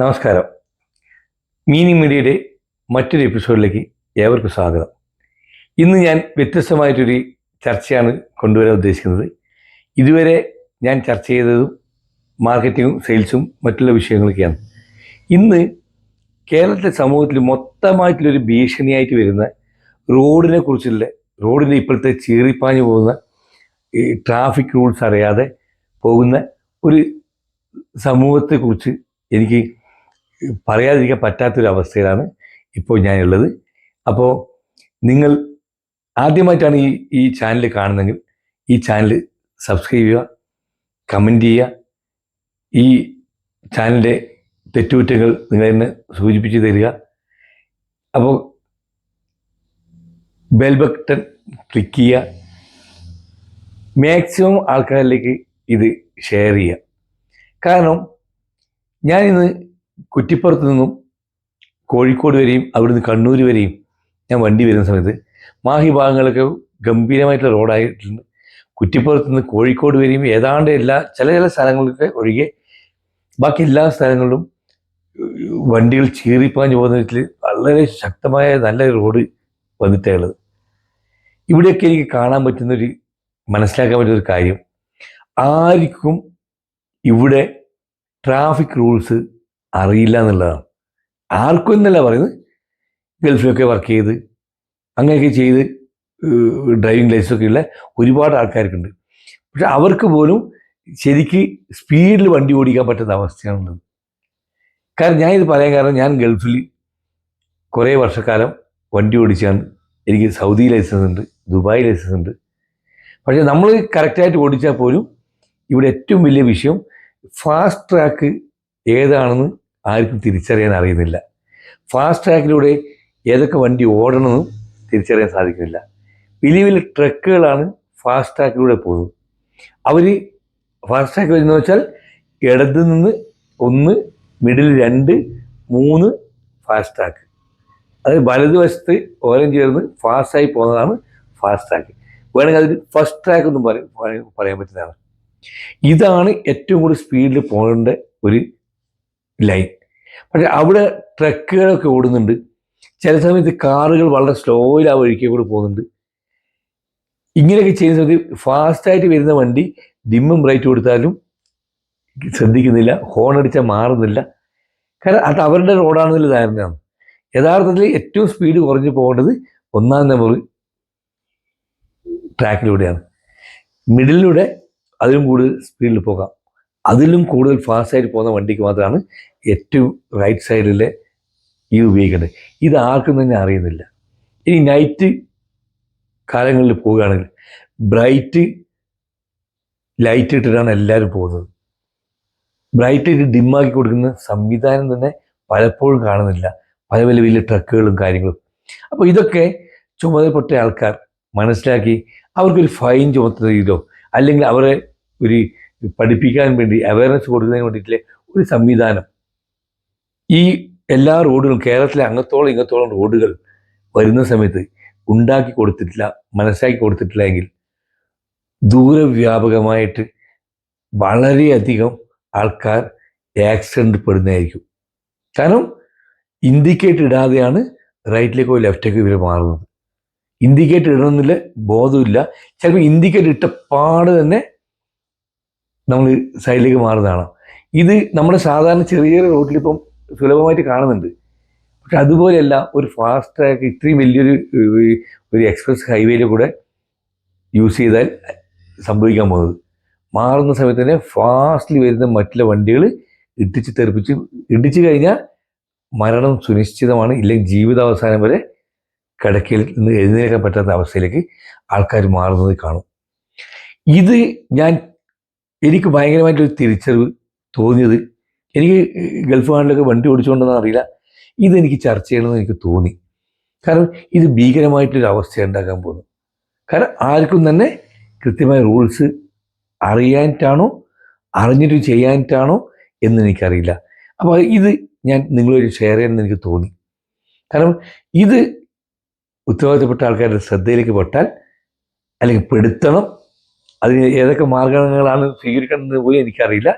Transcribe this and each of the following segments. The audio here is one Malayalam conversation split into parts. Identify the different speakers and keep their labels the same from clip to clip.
Speaker 1: നമസ്കാരം. മീനി മീഡിയയുടെ മറ്റൊരു എപ്പിസോഡിലേക്ക് ഏവർക്കും സ്വാഗതം. ഇന്ന് ഞാൻ വ്യത്യസ്തമായിട്ടൊരു ചർച്ചയാണ് കൊണ്ടുവരാൻ ഉദ്ദേശിക്കുന്നത്. ഇതുവരെ ഞാൻ ചർച്ച ചെയ്തതും മാർക്കറ്റിങ്ങും സെയിൽസും മറ്റുള്ള വിഷയങ്ങളൊക്കെയാണ്. ഇന്ന് കേരളത്തിലെ സമൂഹത്തിൽ മൊത്തമായിട്ടുള്ളൊരു ഭീഷണിയായിട്ട് വരുന്ന റോഡിനെ കുറിച്ചുള്ള റോഡിന്റെ ഇപ്പോഴത്തെ ചീറിപ്പാഞ്ഞു പോകുന്ന ഈ ട്രാഫിക് റൂൾസ് അറിയാതെ പോകുന്ന ഒരു സമൂഹത്തെക്കുറിച്ച് എനിക്ക് പറയാതിരിക്കാൻ പറ്റാത്തൊരവസ്ഥയിലാണ് ഇപ്പോൾ ഞാനുള്ളത്. അപ്പോൾ നിങ്ങൾ ആദ്യമായിട്ടാണ് ഈ ഈ ചാനൽ കാണുന്നതെങ്കിൽ ഈ ചാനൽ സബ്സ്ക്രൈബ് ചെയ്യുക കമന്റ് ചെയ്യുക. ഈ ചാനലിന്റെ തെറ്റുകുറ്റങ്ങൾ നിങ്ങൾ തന്നെ സൂചിപ്പിച്ച് തരിക. അപ്പോൾ ബെൽ ബട്ടൺ ക്ലിക്ക് ചെയ്യുക. മാക്സിമം ആൾക്കാരിലേക്ക് ഇത് ഷെയർ ചെയ്യുക. കാരണം ഞാനിന്ന് കുറ്റിപ്പുറത്ത് നിന്നും കോഴിക്കോട് വരെയും അവിടുന്ന് കണ്ണൂർ വരെയും ഞാൻ വണ്ടി വരുന്ന സമയത്ത് മാഹി ഭാഗങ്ങളൊക്കെ ഗംഭീരമായിട്ടുള്ള റോഡായിട്ടുണ്ട്. കുറ്റിപ്പുറത്ത് നിന്ന് കോഴിക്കോട് വരെയും ഏതാണ്ട് എല്ലാ ചില ചില സ്ഥലങ്ങളിലൊക്കെ ഒഴികെ ബാക്കി എല്ലാ സ്ഥലങ്ങളിലും വണ്ടികൾ ചീറിപ്പാഞ്ഞു പോകുന്ന വിധത്തിൽ വളരെ ശക്തമായ നല്ല റോഡ് വന്നിട്ടുള്ളത് ഇവിടെയൊക്കെ എനിക്ക് കാണാൻ പറ്റുന്നൊരു മനസ്സിലാക്കാൻ പറ്റുന്നൊരു കാര്യം. ആർക്കും ഇവിടെ ട്രാഫിക് റൂൾസ് അറിയില്ല എന്നുള്ളതാണ്. ആർക്കും എന്നല്ല പറയുന്നത്. ഗൾഫിലൊക്കെ വർക്ക് ചെയ്ത് അങ്ങനെയൊക്കെ ചെയ്ത് ഡ്രൈവിംഗ് ലൈസൻസൊക്കെ ഉള്ള ഒരുപാട് ആൾക്കാർക്കുണ്ട്. പക്ഷെ അവർക്ക് പോലും ശരിക്ക് സ്പീഡിൽ വണ്ടി ഓടിക്കാൻ പറ്റുന്ന അവസ്ഥയാണുള്ളത്. കാരണം ഞാൻ ഇത് പറയാൻ കാരണം ഞാൻ ഗൾഫിൽ കുറേ വർഷക്കാലം വണ്ടി ഓടിച്ചാണ്. എനിക്ക് സൗദി ലൈസൻസ് ഉണ്ട് ദുബായ് ലൈസൻസ് ഉണ്ട്. പക്ഷേ നമ്മൾ കറക്റ്റായിട്ട് ഓടിച്ചാൽ പോലും ഇവിടെ ഏറ്റവും വലിയ വിഷയം ഫാസ്റ്റ് ട്രാക്ക് ഏതാണെന്ന് ആർക്കും തിരിച്ചറിയാൻ അറിയുന്നില്ല. ഫാസ്റ്റ് ട്രാക്കിലൂടെ ഏതൊക്കെ വണ്ടി ഓടണമെന്നും തിരിച്ചറിയാൻ സാധിക്കുന്നില്ല. വലിയ വലിയ ട്രക്കുകളാണ് ഫാസ്റ്റ് ട്രാക്കിലൂടെ പോകുന്നത്. അവർ ഫാസ്റ്റ് ട്രാക്ക് വരുന്നത് വെച്ചാൽ ഇടത് നിന്ന് ഒന്ന് മിഡിൽ രണ്ട് മൂന്ന് ഫാസ്റ്റ് ട്രാക്ക് അത് വലതുവശത്ത് ഓരം ചേർന്ന് ഫാസ്റ്റായി പോകുന്നതാണ് ഫാസ്റ്റ് ട്രാക്ക് വേണമെങ്കിൽ അതിന് ഫസ്റ്റ് ട്രാക്ക് എന്നും പറയും പറയാൻ പറ്റുന്നതാണ്. ഇതാണ് ഏറ്റവും കൂടുതൽ സ്പീഡിൽ പോകേണ്ട ഒരു ലൈൻ. പക്ഷെ അവിടെ ട്രക്കുകളൊക്കെ ഓടുന്നുണ്ട്. ചില സമയത്ത് കാറുകൾ വളരെ സ്ലോയിൽ ആ വഴിക്ക് കൂടെ പോകുന്നുണ്ട്. ഇങ്ങനെയൊക്കെ ചെയ്യുന്ന സമയത്ത് ഫാസ്റ്റായിട്ട് വരുന്ന വണ്ടി ഡിമ്മും ബ്രൈറ്റ് കൊടുത്താലും ശ്രദ്ധിക്കുന്നില്ല ഹോൺ അടിച്ചാൽ മാറുന്നില്ല. കാരണം അത് അവരുടെ റോഡാണെന്നുള്ള ധാരണയാണ്. യഥാർത്ഥത്തിൽ ഏറ്റവും സ്പീഡ് കുറഞ്ഞു പോകേണ്ടത് ഒന്നാം നമ്പർ ട്രാക്കിലൂടെയാണ് മിഡിലൂടെ അതിലും കൂടുതൽ സ്പീഡിൽ പോകാം. അതിലും കൂടുതൽ ഫാസ്റ്റ് ഫാസ്റ്റായിട്ട് പോകുന്ന വണ്ടിക്ക് മാത്രമാണ് ഏറ്റവും റൈറ്റ് സൈഡിലെ ഇത് ഉപയോഗിക്കുന്നത്. ഇത് ആർക്കും തന്നെ അറിയുന്നില്ല. ഇനി നൈറ്റ് കാലങ്ങളിൽ പോവുകയാണെങ്കിൽ ബ്രൈറ്റ് ലൈറ്റ് ഇട്ടിട്ടാണ് എല്ലാവരും പോകുന്നത്. ബ്രൈറ്റ് ഇട്ട് ഡിമ്മാക്കി കൊടുക്കുന്ന സംവിധാനം തന്നെ പലപ്പോഴും കാണുന്നില്ല. പല വലിയ വലിയ ട്രക്കുകളും കാര്യങ്ങളും. അപ്പോൾ ഇതൊക്കെ ചുമതലപ്പെട്ട ആൾക്കാർ മനസ്സിലാക്കി അവർക്കൊരു ഫൈൻ ചുമത്തുന്ന രീതിയിലോ അല്ലെങ്കിൽ അവരെ ഒരു പഠിപ്പിക്കാൻ വേണ്ടി അവയർനെസ് കൊടുക്കുന്നതിന് വേണ്ടിയിട്ടുള്ള ഒരു സംവിധാനം. ഈ എല്ലാ റോഡുകളും കേരളത്തിലെ അങ്ങത്തോളം ഇങ്ങത്തോളം റോഡുകൾ വരുന്ന സമയത്ത് ഉണ്ടാക്കി കൊടുത്തിട്ടില്ല മനസ്സിലാക്കി കൊടുത്തിട്ടില്ല എങ്കിൽ ദൂരവ്യാപകമായിട്ട് വളരെയധികം ആൾക്കാർ ആക്സിഡന്റ് പെടുന്നതായിരിക്കും കാരണം ഇൻഡിക്കേറ്റ് ഇടാതെയാണ് റൈറ്റിലേക്കോ ലെഫ്റ്റിലേക്കോ ഇവർ മാറുന്നത്. ഇൻഡിക്കേറ്റ് ഇടണമെന്നില്ല ബോധമില്ല. ചിലപ്പോൾ ഇൻഡിക്കേറ്റ് ഇട്ട പാട് തന്നെ നമ്മൾ സൈഡിലേക്ക് മാറുന്നതാണ്. ഇത് നമ്മുടെ സാധാരണ ചെറിയ ചെറിയ റോഡിൽ ഇപ്പം സുലഭമായിട്ട് കാണുന്നുണ്ട്. പക്ഷെ അതുപോലെയല്ല ഒരു ഫാസ്റ്റ് ട്രാക്ക് ഇത്രയും വലിയൊരു ഒരു- എക്സ്പ്രസ് ഹൈവേയിൽ കൂടെ യൂസ് ചെയ്താൽ സംഭവിക്കാൻ പോകുന്നത്. മാറുന്ന സമയത്ത് തന്നെ ഫാസ്റ്റിൽ വരുന്ന മറ്റുള്ള വണ്ടികൾ ഇടിച്ച് തെറിപ്പിച്ച് ഇടിച്ചു കഴിഞ്ഞാൽ മരണം സുനിശ്ചിതമാണ്. ഇല്ലെങ്കിൽ ജീവിതാവസാനം വരെ കിടക്കയിൽ നിന്ന് എഴുന്നേൽക്കാൻ പറ്റാത്ത അവസ്ഥയിലേക്ക് ആൾക്കാർ മാറുന്നത് കാണും. ഇത് ഞാൻ എനിക്ക് ഭയങ്കരമായിട്ടൊരു തിരിച്ചറിവ് തോന്നിയത്. എനിക്ക് ഗൾഫ് നാട്ടിലൊക്കെ വണ്ടി ഓടിച്ചുകൊണ്ടെന്ന് അറിയില്ല. ഇതെനിക്ക് ചർച്ച ചെയ്യണമെന്ന് എനിക്ക് തോന്നി. കാരണം ഇത് ഭീകരമായിട്ടൊരു അവസ്ഥ ഉണ്ടാക്കാൻ പോകുന്നു കാരണം ആർക്കും തന്നെ കൃത്യമായ റൂൾസ് അറിയാനിട്ടാണോ അറിഞ്ഞിട്ട് ചെയ്യാനിട്ടാണോ എന്ന് എനിക്കറിയില്ല. അപ്പോൾ ഇത് ഞാൻ നിങ്ങളൊരു ഷെയർ ചെയ്യണമെന്ന് എനിക്ക് തോന്നി. കാരണം ഇത് ഉത്തരവാദിത്തപ്പെട്ട ആൾക്കാരുടെ ശ്രദ്ധയിലേക്ക് പെട്ടാൽ അല്ലെങ്കിൽ പെടുത്തണം അതിന് ഏതൊക്കെ മാർഗങ്ങളാണ് സ്വീകരിക്കേണ്ടത് പോലും എനിക്കറിയില്ല.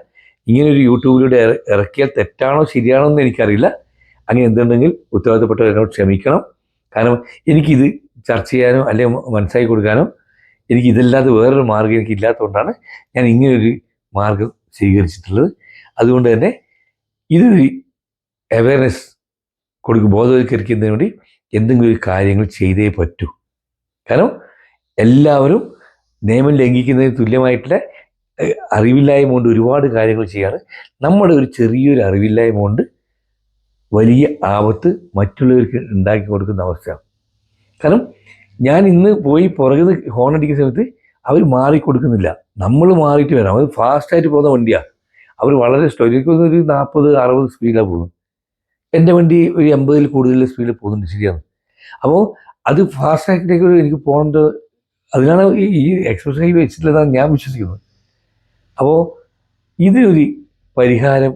Speaker 1: ഇങ്ങനെ ഒരു യൂട്യൂബിലൂടെ ഇറ- ഇറക്കിയാൽ തെറ്റാണോ ശരിയാണോ എന്ന് എനിക്കറിയില്ല. അങ്ങനെ എന്തുണ്ടെങ്കിൽ ഉത്തരവാദിത്തപ്പെട്ടവരോട് ക്ഷമിക്കണം. കാരണം എനിക്കിത് ചർച്ച ചെയ്യാനോ അല്ലെങ്കിൽ മനസ്സിലാക്കി കൊടുക്കാനോ എനിക്ക് ഇതല്ലാതെ വേറൊരു മാർഗം എനിക്ക് ഇല്ലാത്തതുകൊണ്ടാണ് ഞാൻ ഇങ്ങനൊരു മാർഗം സ്വീകരിച്ചിട്ടുള്ളത്. അതുകൊണ്ട് തന്നെ ഇതൊരു അവയർനെസ് കൊടുക്കും ബോധവൽക്കരിക്കുന്നതിന് വേണ്ടി എന്തെങ്കിലും കാര്യങ്ങൾ ചെയ്തേ പറ്റൂ. കാരണം എല്ലാവരും നിയമം ലംഘിക്കുന്നതിന് തുല്യമായിട്ടുള്ള അറിവില്ലായ്മ കൊണ്ട് ഒരുപാട് കാര്യങ്ങൾ ചെയ്യാണ്. നമ്മുടെ ഒരു ചെറിയൊരു അറിവില്ലായ്മ കൊണ്ട് വലിയ ആപത്ത് മറ്റുള്ളവർക്ക് ഉണ്ടാക്കി കൊടുക്കുന്ന അവസ്ഥയാണ്. കാരണം ഞാൻ ഇന്ന് പോയി പുറകുന്ന ഹോൺ അടിക്കുന്ന സമയത്ത് അവർ മാറിക്കൊടുക്കുന്നില്ല. നമ്മൾ മാറിയിട്ട് വരാം. അത് ഫാസ്റ്റായിട്ട് പോകുന്ന വണ്ടിയാണ്. അവർ വളരെ സ്ലോ എനിക്കൊന്ന് ഒരു നാൽപ്പത് അറുപത് സ്പീഡിലാണ് പോകുന്നത്. എന്റെ വണ്ടി ഒരു എൺപതിൽ കൂടുതൽ സ്പീഡിൽ പോകുന്നുണ്ട് ശരിയാണ്. അപ്പോൾ അത് ഫാസ്റ്റ് ഫാസ്റ്റാക്കിലേക്ക് എനിക്ക് പോകേണ്ടത് അതിനാണ് ഈ എക്സ്പ്രസ് ഹൈവേ വെച്ചിട്ടുള്ളതാണ് ഞാൻ വിശ്വസിക്കുന്നത്. അപ്പോൾ ഇതിനൊരു പരിഹാരം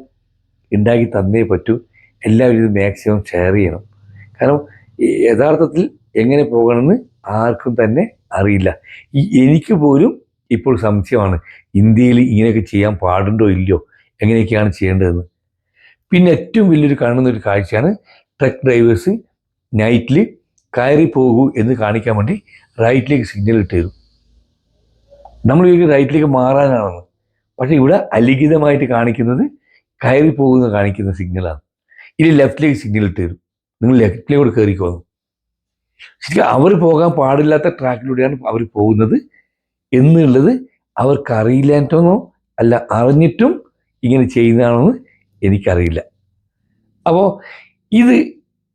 Speaker 1: ഉണ്ടാക്കി തന്നേ പറ്റൂ. എല്ലാവരും ഇത് മാക്സിമം ഷെയർ ചെയ്യണം. കാരണം യഥാർത്ഥത്തിൽ എങ്ങനെ പോകണമെന്ന് ആർക്കും തന്നെ അറിയില്ല. ഈ എനിക്ക് പോലും ഇപ്പോൾ സംശയമാണ് ഇന്ത്യയിൽ ഇങ്ങനെയൊക്കെ ചെയ്യാൻ പാടുണ്ടോ ഇല്ലയോ? എങ്ങനെയൊക്കെയാണ് ചെയ്യേണ്ടതെന്ന്. പിന്നെ ഏറ്റവും വലിയൊരു കാണുന്ന ഒരു കാഴ്ചയാണ് ട്രക്ക് ഡ്രൈവേഴ്സ് നൈറ്റിൽ കയറി പോകൂ എന്ന് കാണിക്കാൻ വേണ്ടി റൈറ്റിലേക്ക് സിഗ്നൽ ഇട്ട് തരും നമ്മൾ ചോദിക്കും റൈറ്റിലേക്ക് മാറാനാണെന്ന്. പക്ഷേ ഇവിടെ അലിഖിതമായിട്ട് കാണിക്കുന്നത് കയറി പോകുന്ന കാണിക്കുന്ന സിഗ്നലാണ് ഇനി ലെഫ്റ്റിലേക്ക് സിഗ്നൽ ഇട്ട് തരും നിങ്ങൾ ലെഫ്റ്റിലേക്ക് കയറിക്കോന്നു ശരിക്കും അവർ പോകാൻ പാടില്ലാത്ത ട്രാക്കിലൂടെയാണ് അവർ പോകുന്നത് എന്നുള്ളത് അവർക്ക് അറിയില്ലാറ്റോന്നോ അല്ല അറിഞ്ഞിട്ടും ഇങ്ങനെ ചെയ്യുന്നതാണെന്ന് എനിക്കറിയില്ല. അപ്പോൾ ഇത്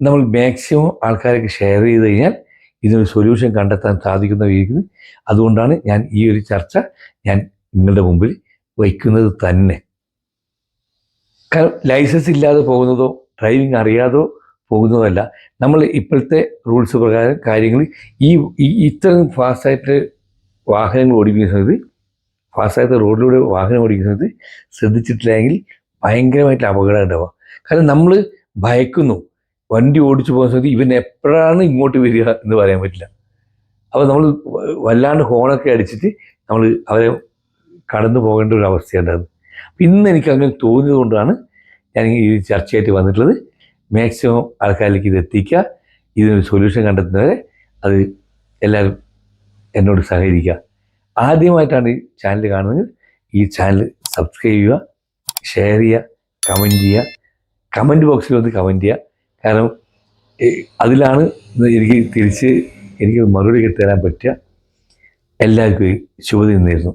Speaker 1: നമ്മൾ മാക്സിമം ആൾക്കാർക്ക് ഷെയർ ചെയ്ത് കഴിഞ്ഞാൽ ഇതിനൊരു സൊല്യൂഷൻ കണ്ടെത്താൻ സാധിക്കുന്ന രീതിയിൽ അതുകൊണ്ടാണ് ഞാൻ ഈ ഒരു ചർച്ച ഞാൻ നിങ്ങളുടെ മുമ്പിൽ വയ്ക്കുന്നത് തന്നെ. കാരണം ലൈസൻസ് ഇല്ലാതെ പോകുന്നതോ ഡ്രൈവിംഗ് അറിയാതോ പോകുന്നതല്ല. നമ്മൾ ഇപ്പോഴത്തെ റൂൾസ് പ്രകാരം കാര്യങ്ങൾ ഈ- ഇത്രയും ഫാസ്റ്റായിട്ട് വാഹനങ്ങൾ ഓടിക്കുന്ന സമയത്ത് ഫാസ്റ്റായിട്ട് റോഡിലൂടെ വാഹനം ഓടിക്കുന്ന സമയത്ത് ശ്രദ്ധിച്ചിട്ടില്ലെങ്കിൽ ഭയങ്കരമായിട്ട് അപകടം ഉണ്ടാവുക കാരണം നമ്മൾ ഭയക്കുന്നു. വണ്ടി ഓടിച്ചു പോകുന്ന സമയത്ത് ഇവൻ എപ്പോഴാണ് ഇങ്ങോട്ട് വരിക എന്ന് പറയാൻ പറ്റില്ല. അപ്പോൾ നമ്മൾ വല്ലാണ്ട് ഹോണൊക്കെ അടിച്ചിട്ട് നമ്മൾ അവരെ കടന്നു പോകേണ്ട ഒരു അവസ്ഥയുണ്ടായിരുന്നു. അപ്പം ഇന്ന് എനിക്ക് അങ്ങനെ തോന്നിയത് കൊണ്ടാണ് ഞാൻ ഈ ചർച്ചയായിട്ട് വന്നിട്ടുള്ളത്. മാക്സിമം ആൾക്കാരിലേക്ക് ഇത് എത്തിക്കുക. ഇതിനൊരു സൊല്യൂഷൻ കണ്ടെത്തുന്നവരെ അത് എല്ലാവരും എന്നോട് സഹകരിക്കുക. ആദ്യമായിട്ടാണ് ഈ ചാനൽ കാണുന്നത്. ഈ ചാനൽ സബ്സ്ക്രൈബ് ചെയ്യുക ഷെയർ ചെയ്യുക കമന്റ് ചെയ്യുക. കമന്റ് ബോക്സിൽ വന്ന് കമന്റ് ചെയ്യുക. കാരണം അതിലാണ് എനിക്ക് തിരിച്ച് എനിക്ക് മറുപടി തരാൻ പറ്റുക എല്ലാവർക്കും ശുഭദിനം നേരുന്നു.